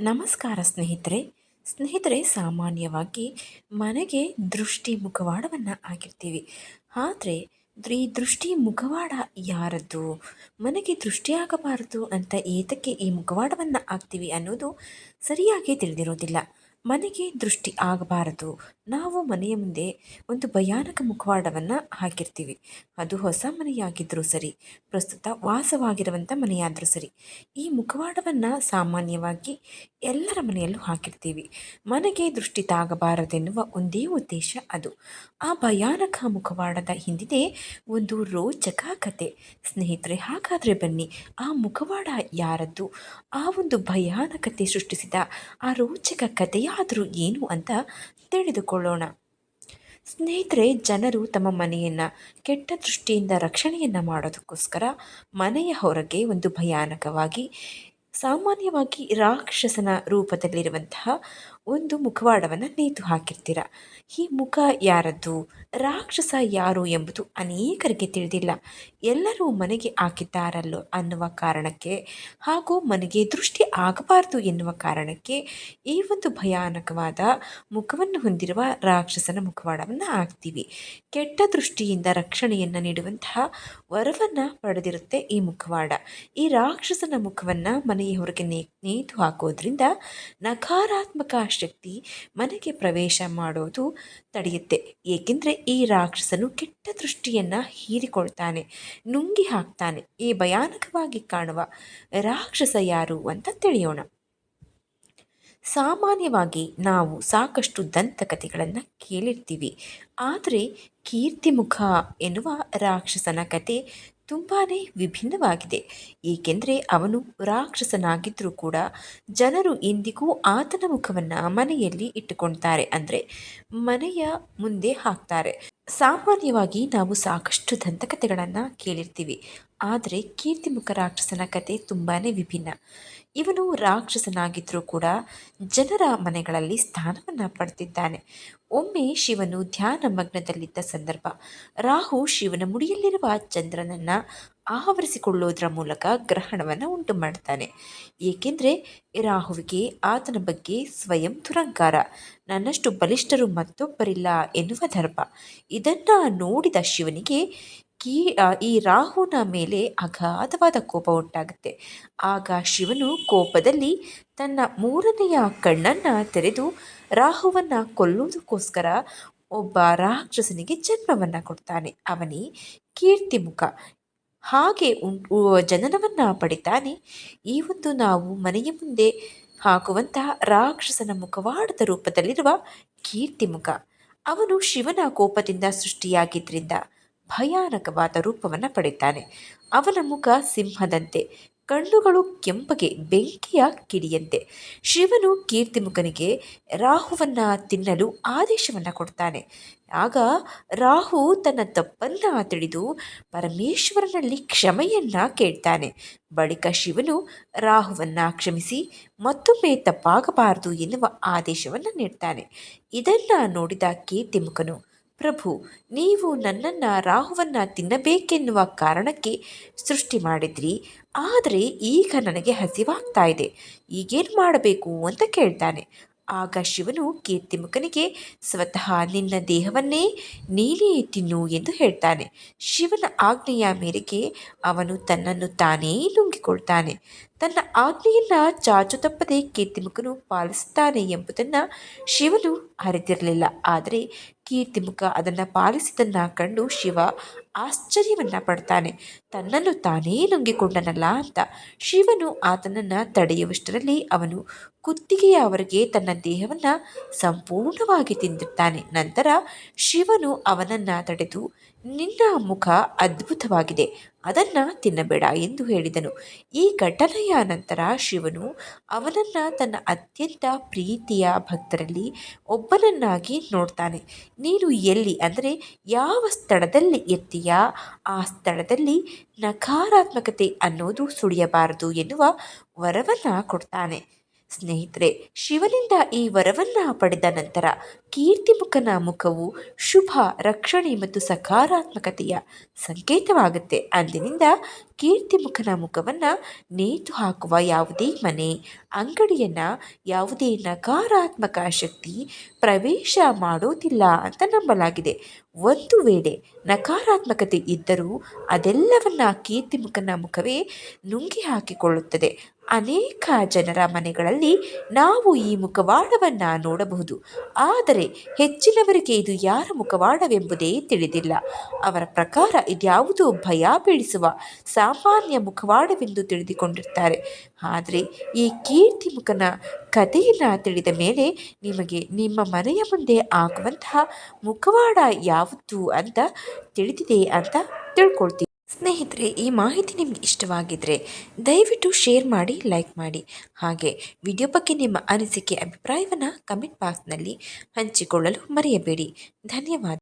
ನಮಸ್ಕಾರ ಸ್ನೇಹಿತರೆ. ಸ್ನೇಹಿತರೆ, ಸಾಮಾನ್ಯವಾಗಿ ಮನೆಗೆ ದೃಷ್ಟಿ ಮುಖವಾಡವನ್ನು ಆಗಿರ್ತೀವಿ. ಆದರೆ, ಈ ದೃಷ್ಟಿ ಮುಖವಾಡ ಯಾರದ್ದು? ಮನೆಗೆ ದೃಷ್ಟಿ ಆಗಬಾರದು ಅಂತ ಏತಕ್ಕೆ ಈ ಮುಖವಾಡವನ್ನು ಆಗ್ತೀವಿ ಅನ್ನೋದು ಸರಿಯಾಗಿ ತಿಳಿದಿರೋದಿಲ್ಲ. ಮನೆಗೆ ದೃಷ್ಟಿ ಆಗಬಾರದು. ನಾವು ಮನೆಯ ಮುಂದೆ ಒಂದು ಭಯಾನಕ ಮುಖವಾಡವನ್ನು ಹಾಕಿರ್ತೀವಿ. ಅದು ಹೊಸ ಮನೆಯಾಗಿದ್ದರೂ ಸರಿ, ಪ್ರಸ್ತುತ ವಾಸವಾಗಿರುವಂಥ ಮನೆಯಾದರೂ ಸರಿ. ಈ ಮುಖವಾಡವನ್ನು ಸಾಮಾನ್ಯವಾಗಿ ಎಲ್ಲರ ಮನೆಯಲ್ಲೂ ಹಾಕಿರ್ತೀವಿ. ಮನೆಗೆ ದೃಷ್ಟಿ ತಾಗಬಾರದೆನ್ನುವ ಒಂದೇ ಉದ್ದೇಶ ಅದು. ಆ ಭಯಾನಕ ಮುಖವಾಡದ ಹಿಂದಿದೆ ಒಂದು ರೋಚಕ ಕತೆ. ಸ್ನೇಹಿತರೆ, ಹಾಗಾದರೆ ಬನ್ನಿ, ಆ ಮುಖವಾಡ ಯಾರದ್ದು? ಆ ಒಂದು ಭಯಾನಕತೆ ಸೃಷ್ಟಿಸಿದ ಆ ರೋಚಕ ಕಥೆಯಾದರೂ ಏನು ಅಂತ ತಿಳಿದುಕೊಳ್ಳೋಣ ಸ್ನೇಹಿತರೆ, ಜನರು ತಮ್ಮ ಮನೆಯನ್ನು, ಕೆಟ್ಟ ದೃಷ್ಟಿಯಿಂದ ರಕ್ಷಣೆಯನ್ನು ಮಾಡೋದಕ್ಕೋಸ್ಕರ ಮನೆಯ ಹೊರಗೆ ಒಂದು ಭಯಾನಕವಾಗಿ, ಸಾಮಾನ್ಯವಾಗಿ ರಾಕ್ಷಸನ ರೂಪದಲ್ಲಿರುವಂತಹ ಒಂದು ಮುಖವಾಡವನ್ನು ನೇತು ಹಾಕಿರ್ತೀರ. ಈ ಮುಖ ಯಾರದ್ದು? ರಾಕ್ಷಸ ಯಾರು ಎಂಬುದು ಅನೇಕರಿಗೆ ತಿಳಿದಿಲ್ಲ. ಎಲ್ಲರೂ ಮನೆಗೆ ಹಾಕಿದ್ದಾರಲ್ಲೋ ಅನ್ನುವ ಕಾರಣಕ್ಕೆ ಹಾಗೂ ಮನೆಗೆ ದೃಷ್ಟಿ ಆಗಬಾರದು ಎನ್ನುವ ಕಾರಣಕ್ಕೆ ಈ ಒಂದು ಭಯಾನಕವಾದ ಮುಖವನ್ನು ಹೊಂದಿರುವ ರಾಕ್ಷಸನ ಮುಖವಾಡವನ್ನು ಹಾಕ್ತೀವಿ. ಕೆಟ್ಟ ದೃಷ್ಟಿಯಿಂದ ರಕ್ಷಣೆಯನ್ನು ನೀಡುವಂತಹ ವರವನ್ನು ಪಡೆದಿರುತ್ತೆ ಈ ಮುಖವಾಡ. ಈ ರಾಕ್ಷಸನ ಮುಖವನ್ನು ಮನೆಯ ಹೊರಗೆ ನೇತು ಹಾಕೋದ್ರಿಂದ ನಕಾರಾತ್ಮಕ ಶಕ್ತಿ ಮನೆಗೆ ಪ್ರವೇಶ ಮಾಡೋದು ತಡೆಯುತ್ತೆ. ಏಕೆಂದರೆ ಈ ರಾಕ್ಷಸನು ಕೆಟ್ಟ ದೃಷ್ಟಿಯನ್ನು ಹೀರಿಕೊಳ್ತಾನೆ, ನುಂಗಿ ಹಾಕ್ತಾನೆ, ಈ ಭಯಾನಕವಾಗಿ ಕಾಣುವ ರಾಕ್ಷಸ ಯಾರು ಅಂತ ತಿಳಿಯೋಣ. ಸಾಮಾನ್ಯವಾಗಿ ನಾವು ಸಾಕಷ್ಟು ದಂತಕಥೆಗಳನ್ನು ಕೇಳಿರ್ತೀವಿ. ಆದರೆ ಕೀರ್ತಿಮುಖ ಎನ್ನುವ ರಾಕ್ಷಸನ ಕತೆ ತುಂಬಾ ವಿಭಿನ್ನವಾಗಿದೆ. ಏಕೆಂದರೆ ಅವನು ರಾಕ್ಷಸನಾಗಿದ್ದರೂ ಕೂಡ ಜನರು ಇಂದಿಗೂ ಆತನ ಮುಖವನ್ನು ಮನೆಯಲ್ಲಿ ಇಟ್ಟುಕೊಳ್ತಾರೆ ಅಂದರೆ ಮನೆಯ ಮುಂದೆ ಹಾಕ್ತಾರೆ. ಸಾಮಾನ್ಯವಾಗಿ ನಾವು ಸಾಕಷ್ಟು ದಂತಕಥೆಗಳನ್ನು ಕೇಳಿರ್ತೀವಿ. ಆದರೆ ಕೀರ್ತಿಮುಖ ರಾಕ್ಷಸನ ಕತೆ ತುಂಬಾ ವಿಭಿನ್ನ. ಇವನು ರಾಕ್ಷಸನಾಗಿದ್ದರೂ ಕೂಡ ಜನರ ಮನೆಗಳಲ್ಲಿ ಸ್ಥಾನವನ್ನು ಪಡೆದಿದ್ದಾನೆ. ಒಮ್ಮೆ ಶಿವನು ಧ್ಯಾನ ಮಗ್ನದಲ್ಲಿದ್ದ ಸಂದರ್ಭ, ರಾಹು ಶಿವನ ಮುಡಿಯಲ್ಲಿರುವ ಚಂದ್ರನನ್ನು ಆವರಿಸಿಕೊಳ್ಳೋದ್ರ ಮೂಲಕ ಗ್ರಹಣವನ್ನು ಉಂಟು ಮಾಡ್ತಾನೆ ಏಕೆಂದರೆ ರಾಹುವಿಗೆ ಆತನ ಬಗ್ಗೆ ಸ್ವಯಂ ದುರಂಕಾರ, ನನ್ನಷ್ಟು ಬಲಿಷ್ಠರು ಮತ್ತೊಬ್ಬರಿಲ್ಲ ಎನ್ನುವ ಧರ್ಮ. ಇದನ್ನು ನೋಡಿದ ಶಿವನಿಗೆ ಕೀ ಈ ರಾಹುನ ಮೇಲೆ ಅಗಾಧವಾದ ಕೋಪ ಉಂಟಾಗುತ್ತೆ. ಆಗ ಶಿವನು ಕೋಪದಲ್ಲಿ ತನ್ನ ಮೂರನೆಯ ಕಣ್ಣನ್ನು ತೆರೆದು ರಾಹುವನ್ನು ಕೊಲ್ಲುವುದಕ್ಕೋಸ್ಕರ ಒಬ್ಬ ರಾಕ್ಷಸನಿಗೆ ಜನ್ಮವನ್ನು ಕೊಡ್ತಾನೆ. ಅವನೇ ಕೀರ್ತಿಮುಖ ಹಾಗೆ ಉಂಟು ಜನನವನ್ನು ಪಡಿತಾನೆ. ಈ ಒಂದು ನಾವು ಮನೆಯ ಮುಂದೆ ಹಾಕುವಂತಹ ರಾಕ್ಷಸನ ಮುಖವಾಡದ ರೂಪದಲ್ಲಿರುವ ಕೀರ್ತಿಮುಖ ಅವನು ಶಿವನ ಕೋಪದಿಂದ ಸೃಷ್ಟಿಯಾಗಿದ್ದರಿಂದ ಭಯಾನಕವಾದ ರೂಪವನ್ನು ಪಡೆಯುತ್ತಾನೆ. ಅವನ ಮುಖ ಸಿಂಹದಂತೆ, ಕಣ್ಣುಗಳು ಕೆಂಪಗೆ ಬೆಂಕಿಯ ಕಿಡಿಯಂತೆ. ಶಿವನು ಕೀರ್ತಿಮುಖನಿಗೆ ರಾಹುವನ್ನು ತಿನ್ನಲು ಆದೇಶವನ್ನು ಕೊಡ್ತಾನೆ. ಆಗ ರಾಹು ತನ್ನ ತಪ್ಪನ್ನು ತಿಳಿದು ಪರಮೇಶ್ವರನಲ್ಲಿ ಕ್ಷಮೆಯನ್ನು ಕೇಳ್ತಾನೆ. ಬಳಿಕ ಶಿವನು ರಾಹುವನ್ನು ಕ್ಷಮಿಸಿ ಮತ್ತೊಮ್ಮೆ ತಪ್ಪಾಗಬಾರದು ಎನ್ನುವ ಆದೇಶವನ್ನು ನೀಡ್ತಾನೆ. ಇದನ್ನು ನೋಡಿದ ಕೀರ್ತಿಮುಖನು ಪ್ರಭು, ನೀವು ನನ್ನನ್ನು ರಾಹುವನ್ನು ತಿನ್ನಬೇಕೆನ್ನುವ ಕಾರಣಕ್ಕೆ ಸೃಷ್ಟಿ ಮಾಡಿದ್ರಿ. ಆದರೆ ಈಗ ನನಗೆ ಹಸಿವಾಗ್ತಾ ಇದೆ. ಈಗೇನು ಮಾಡಬೇಕು ಅಂತ ಕೇಳ್ತಾನೆ. ಆಗ ಶಿವನು ಕೀರ್ತಿಮುಖನಿಗೆ, ಸ್ವತಃ ನಿನ್ನ ದೇಹವನ್ನೇ ನೀನೇ ತಿನ್ನು ಎಂದು ಹೇಳ್ತಾನೆ. ಶಿವನ ಆಜ್ಞೆಯ ಮೇರೆಗೆ ಅವನು ತನ್ನನ್ನು ತಾನೇ ನುಂಗಿಕೊಳ್ತಾನೆ ತನ್ನ ಆಜ್ಞೆಯನ್ನ ಚಾಚು ತಪ್ಪದೆ ಕೀರ್ತಿಮುಖನು ಪಾಲಿಸುತ್ತಾನೆ ಎಂಬುದನ್ನು ಶಿವನು ಅರಿತಿರಲಿಲ್ಲ. ಆದರೆ ಕೀರ್ತಿಮುಖ ಅದನ್ನು ಪಾಲಿಸಿದನ್ನು ಕಂಡು ಶಿವ ಆಶ್ಚರ್ಯವನ್ನು ಪಡ್ತಾನೆ. ತನ್ನನ್ನು ತಾನೇ ನುಂಗಿಕೊಂಡನಲ್ಲ ಅಂತ ಶಿವನು ಆತನನ್ನು ತಡೆಯುವಷ್ಟರಲ್ಲಿ ಅವನು ಕುತ್ತಿಗೆಯವರೆಗೆ ತನ್ನ ದೇಹವನ್ನು ಸಂಪೂರ್ಣವಾಗಿ ತಿಂದಿರ್ತಾನೆ. ನಂತರ ಶಿವನು ಅವನನ್ನು ತಡೆದು ನಿನ್ನ ಮುಖ ಅದ್ಭುತವಾಗಿದೆ. ಅದನ್ನು ತಿನ್ನಬೇಡ ಎಂದು ಹೇಳಿದನು. ಈ ಘಟನೆಯ ನಂತರ ಶಿವನು ಅವನನ್ನು ತನ್ನ ಅತ್ಯಂತ ಪ್ರೀತಿಯ ಭಕ್ತರಲ್ಲಿ ಒಬ್ಬನನ್ನಾಗಿ ನೋಡ್ತಾನೆ. ನೀನು ಎಲ್ಲಿ ಅಂದರೆ ಯಾವ ಸ್ಥಳದಲ್ಲಿ ಇರ್ತೀಯಾ ಆ ಸ್ಥಳದಲ್ಲಿ ನಕಾರಾತ್ಮಕತೆ ಅನ್ನೋದು ಸುಳಿಯಬಾರದು ಎನ್ನುವ ವರವನ್ನು ಕೊಡ್ತಾನೆ. ಸ್ನೇಹಿತರೆ ಶಿವನಿಂದ ಈ ವರವನ್ನು ಪಡೆದ ನಂತರ ಕೀರ್ತಿಮುಖನ ಮುಖವು ಶುಭ ರಕ್ಷಣೆ ಮತ್ತು ಸಕಾರಾತ್ಮಕತೆಯ ಸಂಕೇತವಾಗುತ್ತೆ. ಅಂದಿನಿಂದ ಕೀರ್ತಿಮುಖನ ಮುಖವನ್ನು ನೇತು ಹಾಕುವ ಯಾವುದೇ ಮನೆ, ಅಂಗಡಿಯನ್ನು ಯಾವುದೇ ನಕಾರಾತ್ಮಕ ಶಕ್ತಿ ಪ್ರವೇಶ ಮಾಡೋದಿಲ್ಲ ಅಂತ ನಂಬಲಾಗಿದೆ. ಒಂದು ವೇಳೆ ನಕಾರಾತ್ಮಕತೆ ಇದ್ದರೂ ಅದೆಲ್ಲವನ್ನ ಕೀರ್ತಿಮುಖನ ಮುಖವೇ ನುಂಗಿ ಹಾಕಿಕೊಳ್ಳುತ್ತದೆ. ಅನೇಕ ಜನರ ಮನೆಗಳಲ್ಲಿ ನಾವು ಈ ಮುಖವಾಡವನ್ನು ನೋಡಬಹುದು. ಆದರೆ ಹೆಚ್ಚಿನವರಿಗೆ ಇದು ಯಾರ ಮುಖವಾಡವೆಂಬುದೇ ತಿಳಿದಿಲ್ಲ. ಅವರ ಪ್ರಕಾರ ಇದ್ಯಾವುದೋ ಭಯ ಬೀಳಿಸುವ ಸಾಮಾನ್ಯ ಮುಖವಾಡವೆಂದು ತಿಳಿದುಕೊಂಡಿರ್ತಾರೆ. ಆದರೆ ಈ ಕೀರ್ತಿ ಮುಖನ ಕಥೆಯನ್ನು ತಿಳಿದ ಮೇಲೆ ನಿಮಗೆ ನಿಮ್ಮ ಮನೆಯ ಮುಂದೆ ಆಗುವಂತಹ ಮುಖವಾಡ ಯಾವುದು ಅಂತ ತಿಳಿದಿದೆ ಅಂತ ತಿಳ್ಕೊಳ್ತೀವಿ ಸ್ನೇಹಿತರೆ, ಈ ಮಾಹಿತಿ ನಿಮಗೆ ಇಷ್ಟವಾಗಿದ್ದರೆ ದಯವಿಟ್ಟು ಶೇರ್ ಮಾಡಿ, ಲೈಕ್ ಮಾಡಿ. ಹಾಗೆ ವಿಡಿಯೋ ಬಗ್ಗೆ ನಿಮ್ಮ ಅನಿಸಿಕೆ, ಅಭಿಪ್ರಾಯವನ್ನು ಕಮೆಂಟ್ ಬಾಕ್ಸ್ನಲ್ಲಿ ಹಂಚಿಕೊಳ್ಳಲು ಮರೆಯಬೇಡಿ. ಧನ್ಯವಾದ.